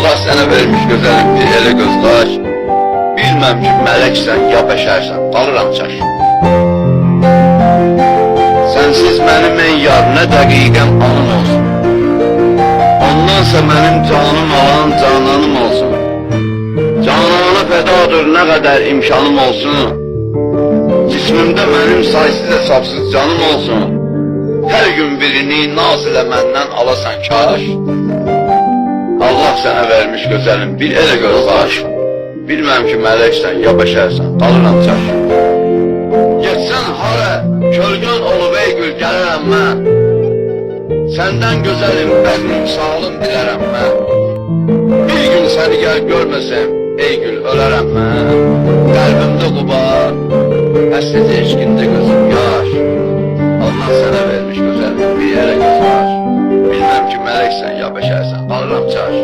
Allah sənə vermiş gözəlim bir elə göz qaş. Bilməm ki, mələksən ya bəşərsən, qalıram çaş. Sənsiz mənim ey yar, nə dəqiqəm anım olsun. Ondansa mənim canım alan cananım olsun. Canana fədadır nə qədər imkanım olsun. Cismimdə mənim saysız hesabsız canım olsun. Hər gün birini naz ilə məndən alasan kaş. Allah sənə vermiş gözəlim bir elə göz qaş. Bilməm ki, mələksən ya bəşərsən, qalıram çaş. Getsən hara, kölgən olub ey gül gələrəm mən. Səndən gözəlim, bəzmin sağlım dilərəm mən. Bir gün səni gəl görməsəm, ey gül ölərəm mən. Qəlbimdə qubar, həsrət eşqində gözüm yaş. Allah sənə vermiş gözəlim bir yerə göz qaş. Bilməm ki, mələksən ya bəşərsən, qalıram çaş.